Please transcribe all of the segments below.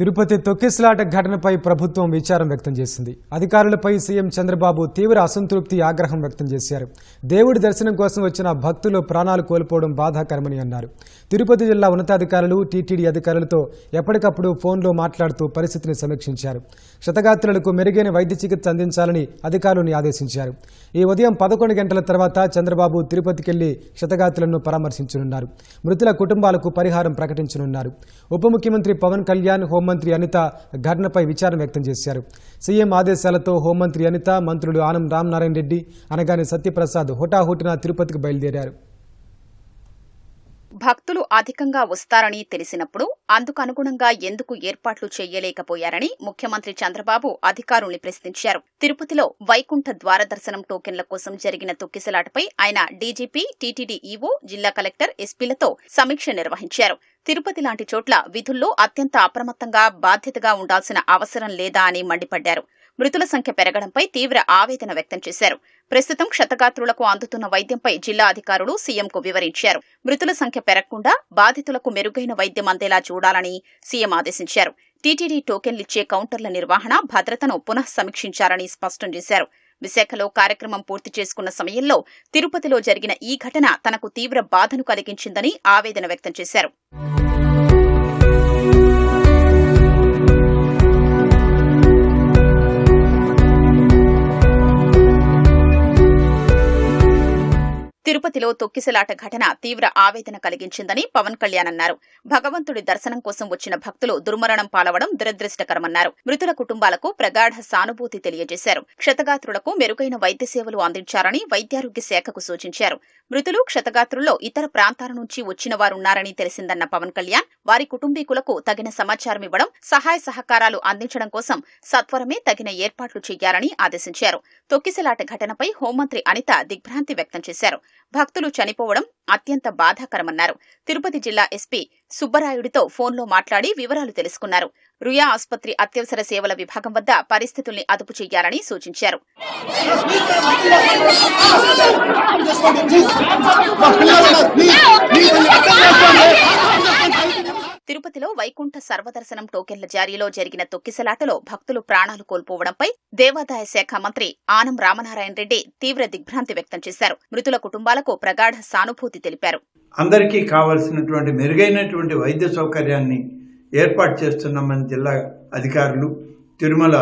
తిరుపతి తొక్కిసలాట ఘటనపై ప్రభుత్వం విచారం వ్యక్తం చేసింది. అధికారులపై సీఎం చంద్రబాబు తీవ్ర అసంతృప్తి ఆగ్రహం వ్యక్తం చేశారు. దేవుడి దర్శనం కోసం వచ్చిన భక్తులు ప్రాణాలు కోల్పోవడం బాధాకరమని అన్నారు. తిరుపతి జిల్లా ఉన్నతాధికారులు టీటీడీ అధికారులతో ఎప్పటికప్పుడు ఫోన్లో మాట్లాడుతూ పరిస్థితిని సమీక్షించారు. క్షతగాత్రులకు మెరుగైన వైద్య చికిత్స అందించాలని అధికారులను ఆదేశించారు. ఈ ఉదయం పదకొండు గంటల తర్వాత చంద్రబాబు తిరుపతికెళ్ళి క్షతగాత్రులను పరామర్శించనున్నారు. మృతుల కుటుంబాలకు పరిహారం ప్రకటించనున్నారు. ఉప ముఖ్యమంత్రి పవన్ కళ్యాణ్ హోంమంత్రి అనిత ఘటనపై విచారం వ్యక్తం చేశారు. సీఎం ఆదేశాలతో హోంమంత్రి అనిత మంత్రులు ఆనం రామనారాయణ రెడ్డి అనగానే సత్యప్రసాద్ హుటాహుటిన తిరుపతికి బయలుదేరారు. భక్తులు అధికంగా వస్తారని తెలిసినప్పుడు అందుకు అనుగుణంగా ఎందుకు ఏర్పాట్లు చేయలేకపోయారని ముఖ్యమంత్రి చంద్రబాబు అధికారుల్ని ప్రశ్నించారు. తిరుపతిలో వైకుంఠ ద్వార దర్శనం టోకెన్ల కోసం జరిగిన తొక్కిసలాటపై ఆయన డీజీపీ టీటీడీ ఈవో జిల్లా కలెక్టర్ ఎస్పీలతో సమీక్ష నిర్వహించారు. తిరుపతి లాంటి చోట్ల విధుల్లో అత్యంత అప్రమత్తంగా బాధ్యతగా ఉండాల్సిన అవసరం లేదా అని మండిపడ్డారు. మృతుల సంఖ్య పెరగడంపై తీవ్ర ఆవేదన వ్యక్తం చేశారు. ప్రస్తుతం క్షతగాత్రులకు అందుతున్న వైద్యంపై జిల్లా అధికారులు సీఎంకు వివరించారు. మృతుల సంఖ్య పెరగకుండా బాధితులకు మెరుగైన వైద్యం అందేలా చూడాలని సీఎం ఆదేశించారు. టీటీడీ టోకెన్లిచ్చే కౌంటర్ల నిర్వహణ భద్రతను పునః సమీక్షించారని స్పష్టం చేశారు. విశాఖలో కార్యక్రమం పూర్తి చేసుకున్న సమయంలో తిరుపతిలో జరిగిన ఈ ఘటన తనకు తీవ్ర బాధను కలిగించిందని ఆవేదన వ్యక్తం చేశారు. తిరుపతిలో తొక్కిసలాట ఘటన తీవ్ర ఆవేదన కలిగించిందని పవన్ కళ్యాణ్ అన్నారు. భగవంతుడి దర్శనం కోసం వచ్చిన భక్తులు దుర్మరణం పాలవడం దురదృష్టకరమన్నారు. మృతుల కుటుంబాలకు ప్రగాఢ సానుభూతి తెలియజేశారు. క్షతగాత్రులకు మెరుగైన వైద్య సేవలు అందించారని వైద్యారోగ్య శాఖకు సూచించారు. మృతులు క్షతగాత్రుల్లో ఇతర ప్రాంతాల నుంచి వచ్చిన వారున్నారని తెలిసిందన్న పవన్ కళ్యాణ్ వారి కుటుంబీకులకు తగిన సమాచారం ఇవ్వడం సహాయ సహకారాలు అందించడం కోసం సత్వరమే తగిన ఏర్పాట్లు చేయాలని ఆదేశించారు తొక్కిసలాట ఘటనపై హోంమంత్రి అనిత దిగ్భ్రాంతి వ్యక్తం చేశారు భక్తులు చనిపోవడం అత్యంత బాధాకరమన్నారు తిరుపతి జిల్లా ఎస్పీ సుబ్బరాయుడితో ఫోన్లో మాట్లాడి వివరాలు తెలుసుకున్నారు రుయా ఆసుపత్రి అత్యవసర సేవల విభాగం వద్ద పరిస్థితుల్ని అదుపు చేయాలని సూచించారు తిరుపతిలో వైకుంఠ సర్వదర్శనం టోకెన్ల జారీలో జరిగిన తొక్కిసలాటలో భక్తులు ప్రాణాలు కోల్పోవడంపై దేవాదాయ శాఖ మంత్రి ఆనం రామనారాయణ రెడ్డి తీవ్ర దిగ్భ్రాంతి వ్యక్తం చేశారు. మృతుల కుటుంబాలకు ప్రగాఢ సానుభూతి తెలిపారు. అందరికీ కావలసినటువంటి మెరుగైనటువంటి వైద్య సౌకర్యాన్ని ఏర్పాటు చేస్తున్నామని జిల్లా అధికారులు తిరుమల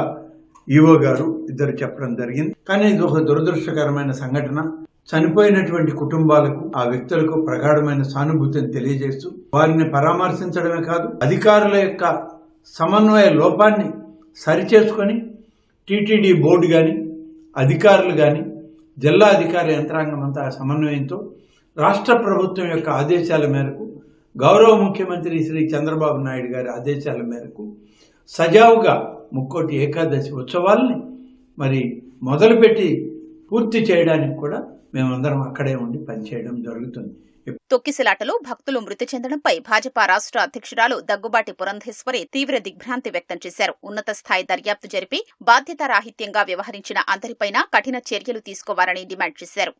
ఈవో గారు ఇద్దరు చెప్పడం జరిగింది. కానీ ఇది ఒక దురదృష్టకరమైన సంఘటన. చనిపోయినటువంటి కుటుంబాలకు ఆ వ్యక్తులకు ప్రగాఢమైన సానుభూతిని తెలియజేస్తూ వారిని పరామర్శించడమే కాదు అధికారుల యొక్క సమన్వయ లోపాన్ని సరిచేసుకొని టీటీడీ బోర్డు కానీ అధికారులు కానీ జిల్లా అధికార యంత్రాంగం అంతా సమన్వయంతో రాష్ట్ర ప్రభుత్వం యొక్క ఆదేశాల మేరకు గౌరవ ముఖ్యమంత్రి శ్రీ చంద్రబాబు నాయుడు గారి ఆదేశాల మేరకు సజావుగా ముక్కోటి ఏకాదశి ఉత్సవాల్ని మరి మొదలుపెట్టి పూర్తి చేయడానికి కూడా మేమందరం అక్కడే ఉండి పనిచేయడం జరుగుతుంది. తొక్కిసలాటలో భక్తులు మృతి చెందడంపై భాజపా రాష్ట్ర అధ్యక్షురాలు దగ్గుబాటి పురంధేశ్వరి తీవ్ర దిగ్భ్రాంతి వ్యక్తం చేశారు. ఉన్నత స్థాయి దర్యాప్తు జరిపి బాధ్యతారాహిత్యంగా వ్యవహరించిన అందరిపైన కఠిన చర్యలు తీసుకోవాలని డిమాండ్ చేశారు.